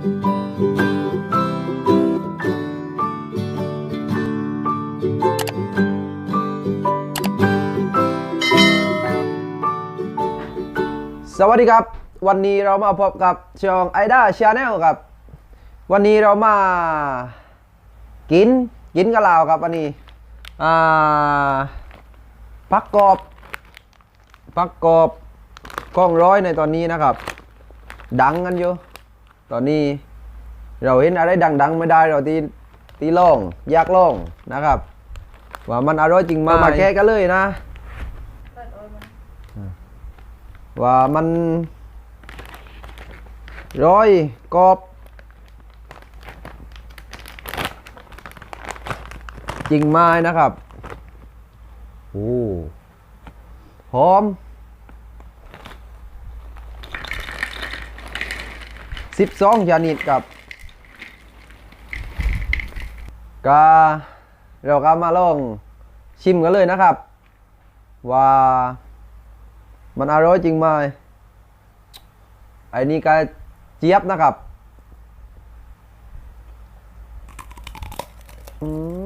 สวัสดีครับ วันนี้เรามาพบกับช่องไอด้าชาแนลครับ วันนี้เรามากินกินกับเราครับวันนี้อ่าพักกรอบพักกรอบกล้องร้อยในตอนนี้นะครับ ดังกันอยู่ ตอนนี้เราเห็นอะไรดัง ๆ ไม่ได้เราตีตีล่องยากล่องนะครับ ว่ามันอร่อยจริงไหมมาแก้กันเลยนะว่ามันร้อยกอบ จริงไหมนะครับโอ้หอม สิบสองชนิดกับก็เราก็มาลองชิมกันเลยนะครับ ว่ามันอร่อยจริงไหมไอ้นี่ก็เจี๊ยบนะครับ อืม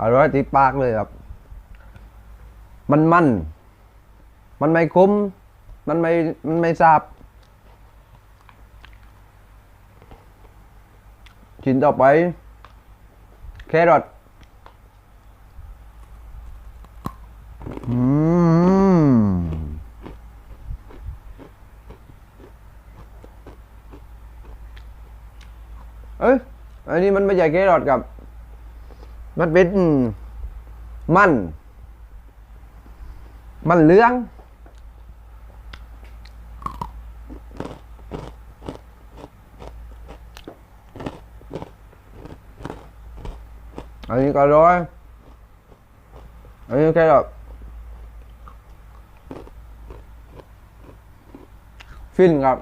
อร่อยติดปากเลยครับ มันมัน มันไม่คุ้ม มันไม่ มันไม่ซาบ ชิ้นต่อไป แครอทอืมเอ้ยอันนี้มันไม่ใช่แครอทกับ มันเป็นมัน มันเหลือง อันนี้ก็ร้อย อันนี้แค่แบบฟินครับ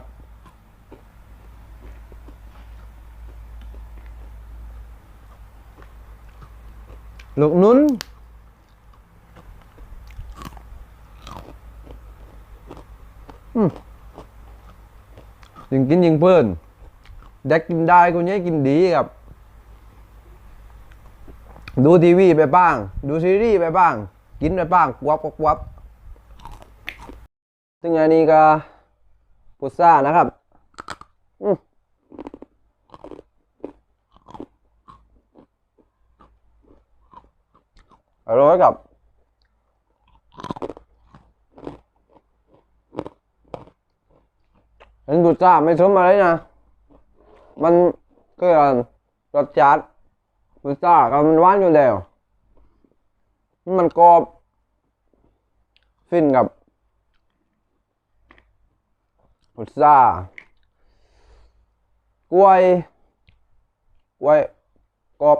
ลูกนุ้นยิงกินยิงเพื่อนเด็กกินได้คนนี้กินดีครับ ดูทีวีไปบ้าง ดูซีรีส์ไปบ้าง กินไปบ้างกวับกวับวับซึ่งอันนี้ก็พุทรานะครับ อืม อร่อยกับ เห็นพุทราไม่สมอะไรนะ มันก็รสจัดพุทราก็มันหวานอยู่แล้ว มันกรอบ ฟินกับพุทรากล้วยกล้วยกรอบ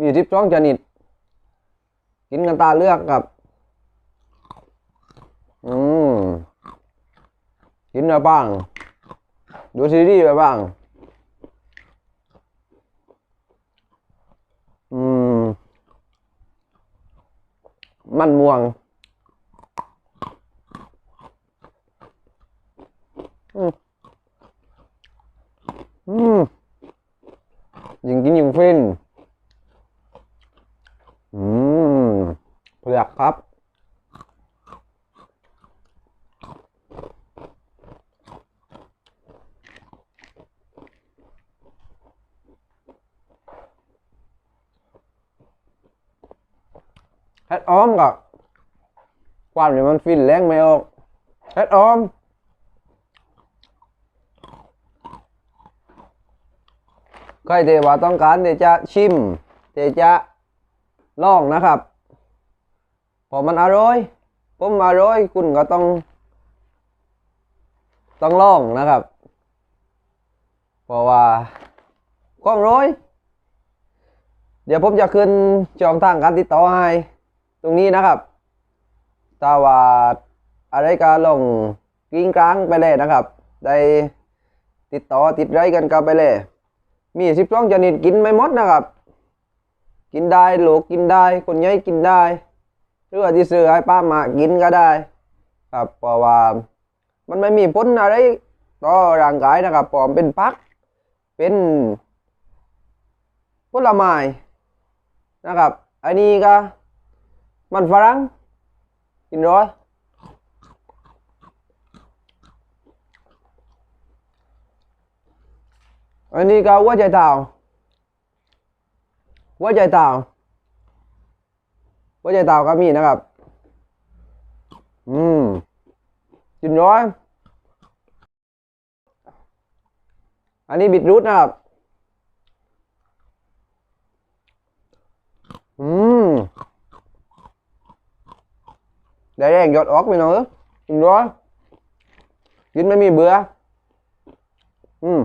มีทิพสองชนิด กินกันตาเลือกกับ อืม กินไปบ้าง ดูซีรีส์ไปบ้าง อืม มันม่วง อืม อืมยิงกินยิงฟิน อืม เผือกครับ เฮ็ดออมกับความที่มันฟินแรงไม่ออกเฮ็ดออมใครที่ว่าต้องการที่จะชิมที่จะลองนะครับ พอมันอร่อยผมอร่อยคุณก็ต้อง ต้องลองนะครับ เพราะว่าความร้อย เดี๋ยวผมจะขึ้นช่องทางการติดต่อให้ ตรงนี้นะครับถ้าว่าอะไรก็ลงกิ้งกลางไปเลยนะครับ ได้ติดต่อติดไรกันกันไปเลย มีสิบสองชนิดกินไม่หมดนะครับ กินได้ลูกกินได้ คนใหญ่กินได้ หรือว่าที่ซื้อให้ป้ามากินก็ได้ ครับเพราะว่ามันไม่มีผลอะไรต่อร่างกายนะครับเพราะมันเป็นพัก เป็นผลไม้นะครับ อันนี้ก็มันฝรั่งกินร้อยอันนี้ก็หัวใจเต่าหัวใจเต่า หัวใจเต่าก็มีนะครับ อืมกินร้อยอันนี้บิดรูทนะครับ อืมได้แรงยอดออกไปหน่อยกินร้อยกินไม่มีเบื่ออืม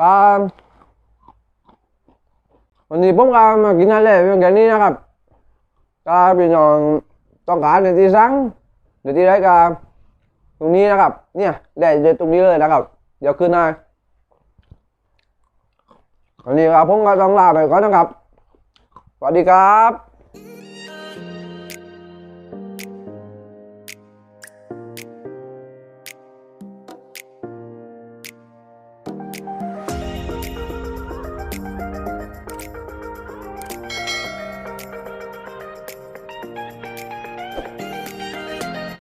ก็วันนี้ผมก็มากินอะไรเพียงแค่นี้นะครับก็พี่น้องต้องการในที่สั่งหรือที่ไรก็ตรงนี้นะครับ เนี่ยได้เลยตรงนี้เลยนะครับ เดี๋ยวขึ้นให้วันนี้ครับผมก็ต้องลาไปก่อนนะครับสวัสดีครับ